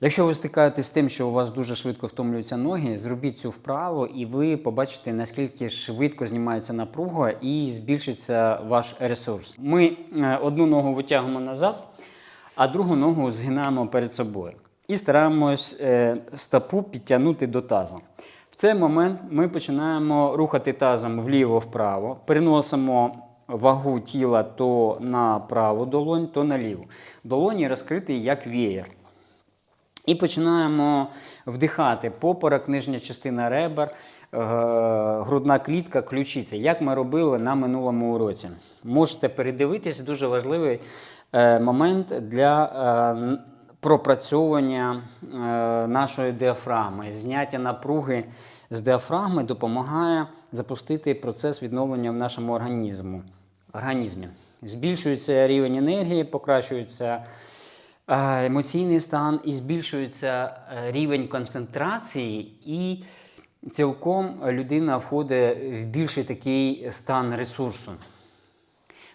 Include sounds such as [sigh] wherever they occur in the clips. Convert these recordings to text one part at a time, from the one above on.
Якщо ви стикаєтесь з тим, що у вас дуже швидко втомлюються ноги, зробіть цю вправу, і ви побачите, наскільки швидко знімається напруга і збільшиться ваш ресурс. Ми е, одну ногу витягуємо назад, а другу ногу згинаємо перед собою. І стараємось е, стопу підтягнути до тазу. В цей момент ми починаємо рухати тазом вліво-вправо, переносимо вагу тіла то на праву долонь, то на ліву. Долоні розкриті як веєр. І починаємо вдихати попорок, нижня частина ребер, е, грудна клітка, ключиця, як ми робили на минулому уроці. Можете передивитись, дуже важливий е, момент для е, пропрацьовування нашої діафрагми. Зняття напруги з діафрагми допомагає запустити процес відновлення в нашому організму. організмі. Збільшується рівень енергії, покращується емоційний стан і збільшується е, рівень концентрації, і цілком людина входить в більший такий стан ресурсу.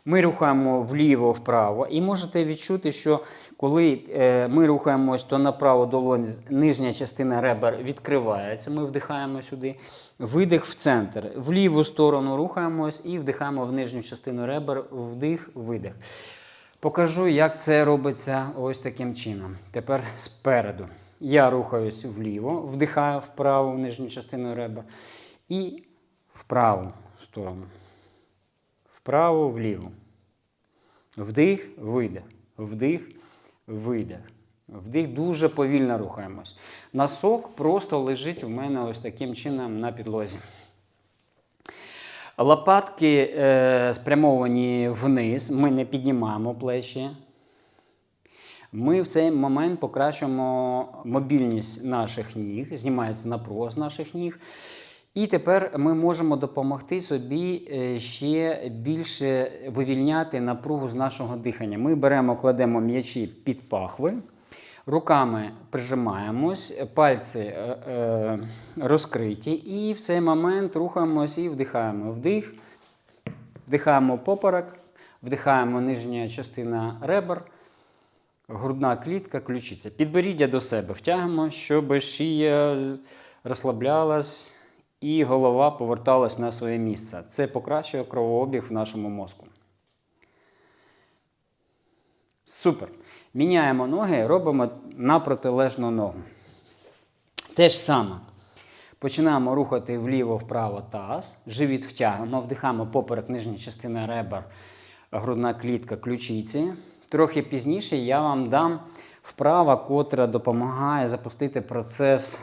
Ми рухаємо вліво-вправо, і можете відчути, що коли е, ми рухаємось, то направо долонь, нижня частина ребер відкривається. Ми вдихаємо сюди. Видих в центр. В ліву сторону рухаємось і вдихаємо в нижню частину ребер. Вдих, видих. Покажу, як це робиться ось таким чином. Тепер спереду. Я рухаюсь вліво, вдихаю вправо в нижню частину ребер і в праву сторону. Вправо, вліво. Вдих, видих. Вдих, видих. Вдих дуже повільно рухаємось. Носок просто лежить у мене ось таким чином на підлозі. Лопатки е, спрямовані вниз, ми не піднімаємо плечі. Ми в цей момент покращуємо мобільність наших ніг, знімається напруга з наших ніг. І тепер ми можемо допомогти собі е, ще більше вивільняти напругу з нашого дихання. Ми беремо, кладемо м'ячі під пахви, руками прижимаємось, пальці е, е, розкриті, і в цей момент рухаємось і вдихаємо. Вдих, вдихаємо поперек, вдихаємо нижня частина ребер. Грудна клітка, ключиця. Підборіддя до себе втягнемо, щоб шия розслаблялась і голова поверталась на своє місце. Це покращує кровообіг в нашому мозку. Супер. Міняємо ноги, робимо на протилежну ногу. Те ж саме. Починаємо рухати вліво-вправо таз, живіт втягнемо, вдихаємо поперек нижня частина ребер, грудна клітка, ключиці. Трохи пізніше я вам дам вправа, котра допомагає запустити процес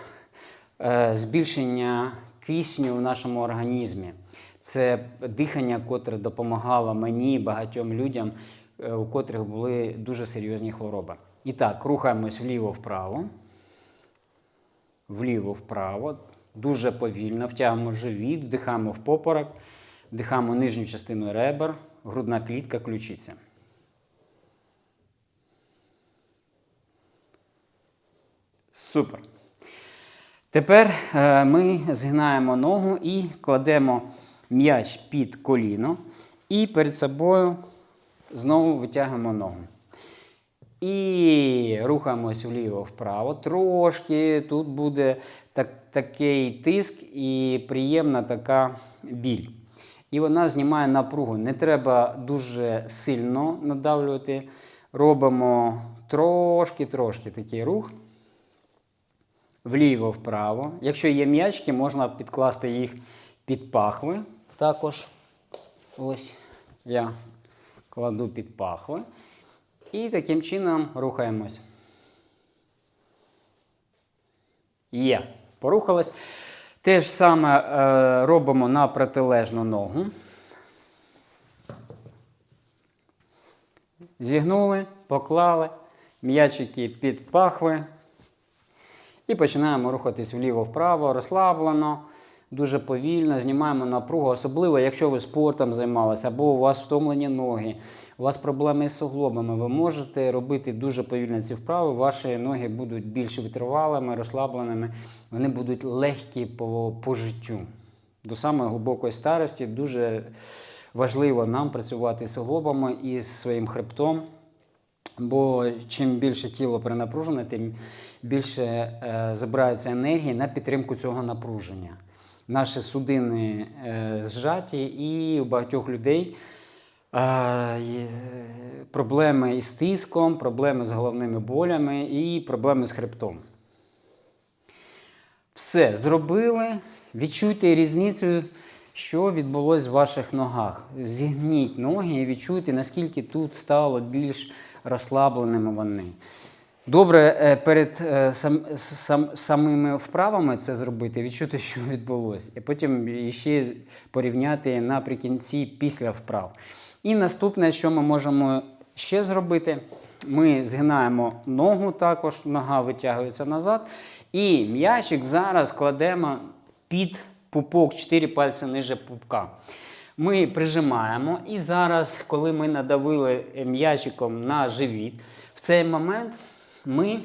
е, збільшення кисню в нашому організмі. Це дихання, котре допомагало мені і багатьом людям, у котрих були дуже серйозні хвороби. І так, рухаємось вліво-вправо вліво-вправо, дуже повільно. Втягуємо живіт, вдихаємо в попорок, вдихаємо нижню частину ребер, грудна клітка, ключиця. Супер. Тепер е, ми згинаємо ногу і кладемо м'яч під коліно і перед собою знову витягуємо ногу. І рухаємось вліво-вправо. Трошки тут буде так, такий тиск і приємна така біль. І вона знімає напругу. Не треба дуже сильно надавлювати. Робимо трошки-трошки такий рух. Вліво-вправо. Якщо є м'ячки, можна підкласти їх під пахви. Також ось я кладу під пахви. І таким чином рухаємось. Є. Порухались. Те ж саме е, робимо на протилежну ногу. Зігнули, поклали, м'ячики під пахви. І починаємо рухатись вліво-вправо, розслаблено, дуже повільно, знімаємо напругу, особливо, якщо ви спортом займалися, або у вас втомлені ноги, у вас проблеми з суглобами, ви можете робити дуже повільно ці вправи, ваші ноги будуть більш витривалими, розслабленими, вони будуть легкі по, по життю. До самої глибокої старості дуже важливо нам працювати з суглобами і з своїм хребтом Бо чим більше тіло перенапружене, тим більше е, забирається енергії на підтримку цього напруження. Наші судини е, зжаті, і у багатьох людей е, проблеми із тиском, проблеми з головними болями і проблеми з хребтом. Все, зробили. Відчуйте різницю, що відбулося в ваших ногах. Зігніть ноги і відчуйте, наскільки тут стало більш розслабленими вони. Добре, е, перед е, сам, сам, самими вправами це зробити, відчути, [laughs] що відбулося. І потім ще порівняти наприкінці після вправ. І наступне, що ми можемо ще зробити, ми згинаємо ногу також, нога витягується назад. І м'ячик зараз кладемо під пупок, 4 пальці ниже пупка. Ми прижимаємо, і зараз, коли ми надавили м'ячиком на живіт, в цей момент ми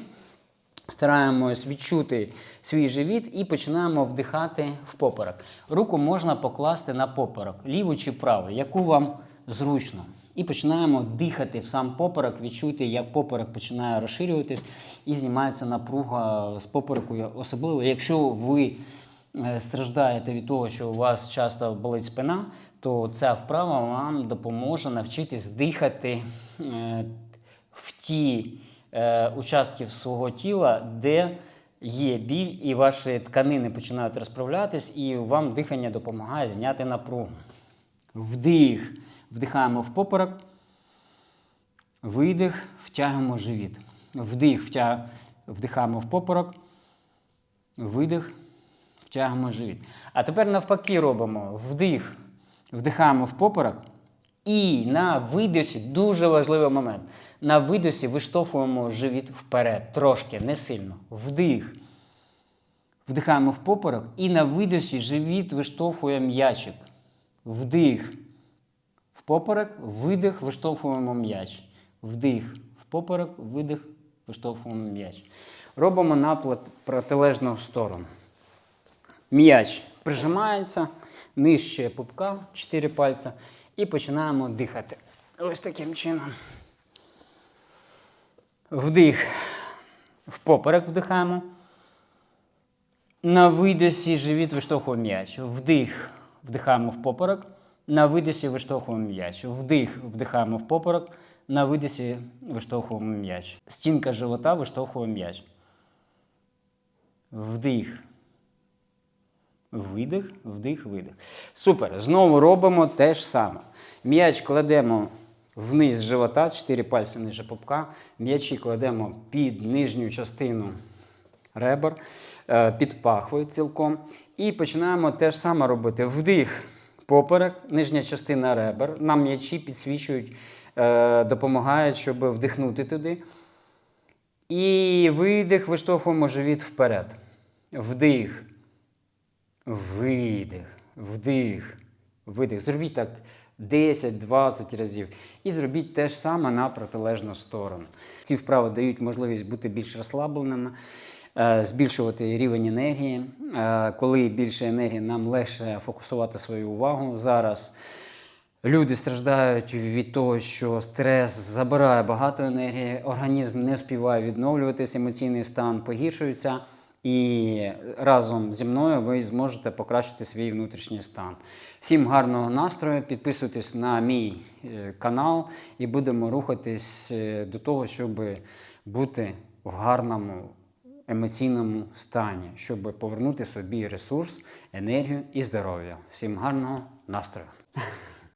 стараємось відчути свій живіт і починаємо вдихати в поперек. Руку можна покласти на поперек, ліву чи праву, яку вам зручно. І починаємо дихати в сам поперек, відчуйте, як поперек починає розширюватись і знімається напруга з попереку. Особливо, якщо ви е, страждаєте від того, що у вас часто болить спина, то ця вправа вам допоможе навчитись дихати е, в ті е, участки свого тіла, де є біль, і ваші тканини починають розправлятись, і вам дихання допомагає зняти напругу. Вдих. Вдихаємо в поперек. Видих, втягуємо живіт. Вдих, втя... вдихаємо в поперек. Видих, втягуємо живіт. А тепер навпаки робимо вдих, вдихаємо в поперек. І на видосі, дуже важливий момент. На видосі виштовхуємо живіт вперед, трошки, не сильно. Вдих. Вдихаємо в поперек. І на видосі живіт виштовхує м'ячик. Вдих. В поперек, видих, виштовхуємо м'яч. Вдих. В поперек, видих, виштовхуємо м'яч. Робимо на протилежну сторону. М'яч прижимається нижче пупка, 4 пальця, і починаємо дихати. Ось таким чином. Вдих. В поперек вдихаємо. На видосі живіт виштовхуємо м'яч. Вдих. Вдихаємо в поперек. На видосі виштовхуємо м'яч. Вдих. Вдихаємо в поперек. На видосі виштовхуємо м'яч. Стінка живота виштовхує м'яч. Вдих. Видих, вдих, видих. Супер. Знову робимо те ж саме. М'яч кладемо вниз живота, 4 пальці ниже пупка. М'ячі кладемо під нижню частину ребер, е, під пахвою цілком. І починаємо те ж саме робити. Вдих, поперек, нижня частина ребер. Нам м'ячі підсвічують, е, допомагають, щоб вдихнути туди. І видих, виштовхуємо живіт вперед. Вдих. Видих, вдих, видих. Зробіть так 10-20 разів. І зробіть те ж саме на протилежну сторону. Ці вправи дають можливість бути більш розслабленими, е, збільшувати рівень енергії. Е, Коли більше енергії, нам легше фокусувати свою увагу. Зараз Люди страждають від того, що стрес забирає багато енергії, організм не вспіває відновлюватись, емоційний стан погіршується, і разом зі мною ви зможете покращити свій внутрішній стан. Всім гарного настрою, підписуйтесь на мій е, канал і будемо рухатись е, до того, щоб бути в гарному емоційному стані, щоб повернути собі ресурс, енергію і здоров'я. Всім гарного настрою!